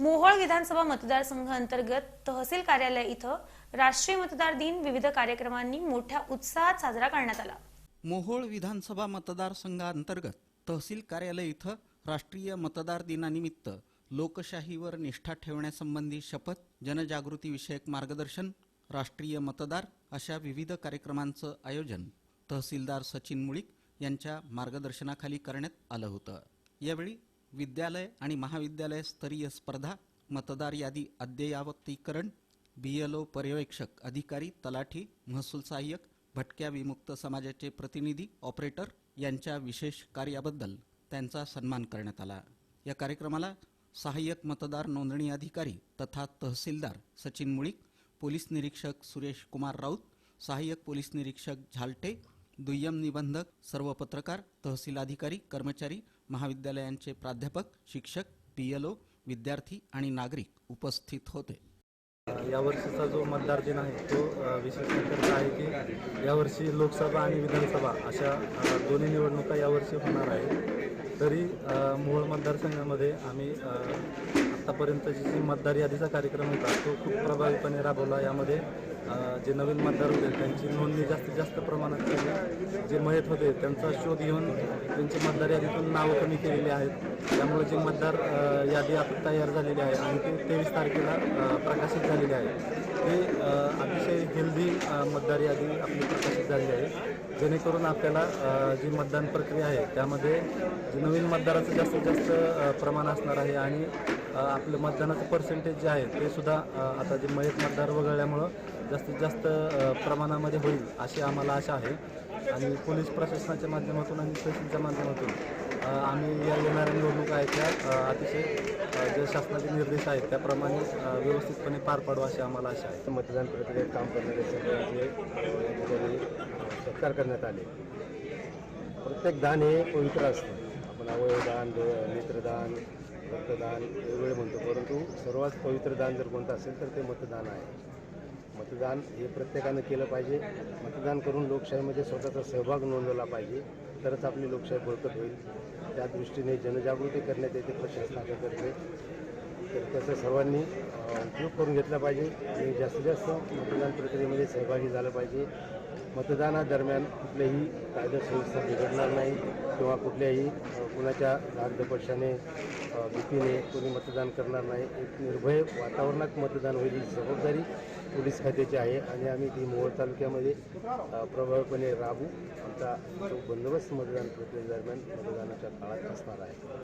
मोहोळ विधानसभा मतदारसंघाअंतर्गत तहसील कार्यालय इथं राष्ट्रीय मतदार दिन विविध कार्यक्रमांनी मोठ्या उत्साहात साजरा करण्यात आला. मोहोळ विधानसभा मतदारसंघांतर्गत तहसील कार्यालय इथं राष्ट्रीय मतदार दिनानिमित्त लोकशाहीवर निष्ठा ठेवण्यासंबंधी शपथ जनजागृतीविषयक मार्गदर्शन राष्ट्रीय मतदार अशा विविध कार्यक्रमांचं आयोजन तहसीलदार सचिन मुळीक यांच्या मार्गदर्शनाखाली करण्यात आलं होतं. यावेळी विद्यालय आणि महाविद्यालय स्तरीय स्पर्धा मतदार यादी अद्ययावतीकरण बीएलओ पर्यवेक्षक अधिकारी तलाठी महसूल सहाय्यक भटक्या विमुक्त समाजाचे प्रतिनिधी ऑपरेटर यांच्या विशेष कार्याबद्दल त्यांचा सन्मान करण्यात आला. या कार्यक्रमाला सहाय्यक मतदार नोंदणी अधिकारी तथा तहसीलदार सचिन मुळीक पोलीस निरीक्षक सुरेश कुमार राऊत सहाय्यक पोलीस निरीक्षक झालटे दुय्यम निबंधक सर्व पत्रकार तहसील अधिकारी कर्मचारी महाविद्यालयांचे प्राध्यापक शिक्षक पीएलओ विद्यार्थी आणि नागरिक उपस्थित होते. यावर्षीचा जो मतदार दिन आहे तो विशेष आहे की यावर्षी लोकसभा आणि विधानसभा अशा दोन्ही निवडणुका यावर्षी होणार आहे तरी मूळ मतदारसंघामध्ये आम्ही आत्तापर्यंतची जी मतदार यादीचा कार्यक्रम होता तो खूप प्रभावीपणे राबवला. यामध्ये जे नवीन मतदार होते त्यांची नोंदणी जास्तीत जास्त प्रमाणात केली. जे मयत होते त्यांचा शोध घेऊन त्यांची मतदार यादीतून नावं कमी केलेली आहेत. त्यामुळे जी मतदार यादी आता तयार झालेली आहे आणि ती तेवीस तारखेला प्रकाशित झालेली आहे. ती मतदार यादी आपली प्रकाशित झालेली आहे. जेणेकरून आपल्याला जी मतदान प्रक्रिया आहे त्यामध्ये जे नवीन मतदाराचं जास्तीत जास्त प्रमाण असणार आहे आणि आपलं मतदानाचं पर्सेंटेज जे आहे ते सुद्धा आता जे मयत मतदार वगळल्यामुळं जास्तीत जास्त प्रमाणामध्ये होईल अशी आम्हाला आशा आहे. आणि पोलीस प्रशासनाच्या माध्यमातून आणि तहसीलच्या माध्यमातून आम्ही या येणाऱ्या निवडणुका आहेत त्या अतिशय जे शासनाचे निर्देश आहेत त्याप्रमाणे व्यवस्थितपणे पार पाडू अशी आम्हाला आशा आहे. मतदान प्रक्रियेत काम करणारे सगळ्यांचे सत्कार करण्यात आले. प्रत्येक दान हे पवित्र असतं. आपण अवयवदान नेत्रदान रक्तदान वेगवेगळे म्हणतो. परंतु सर्वात पवित्र दान जर कोणतं असेल तर ते मतदान आहे. मतदान हे प्रत्येकानं केलं पाहिजे. मतदान करून लोकशाहीमध्ये स्वतःचा सहभाग नोंदवला पाहिजे. तरच आपली लोकशाही बळकट होईल. त्या दृष्टीने जनजागृती करण्यात येते प्रशासनाकडे तर त्याचा सर्वांनी उपयोग करून घेतला पाहिजे. आणि जास्तीत जास्त मतदान प्रक्रियेमध्ये सहभागी झालं पाहिजे. मतदानादरम्यान कुठल्याही कायदा सुव्यवस्था बिघडणार नाही किंवा कुठल्याही कुणाच्या धाकधपटशाने भीतीने कोणी मतदान करणार नाही. एक निर्भय वातावरणात मतदान होईल ही जबाबदारी पोलीस खात्याची आहे आणि आम्ही ती मोहोळ तालुक्यामध्ये प्रभावीपणे राबू आमचा जो बंदोबस्त मतदान प्रक्रियेदरम्यान मतदानाच्या काळात असणार आहे.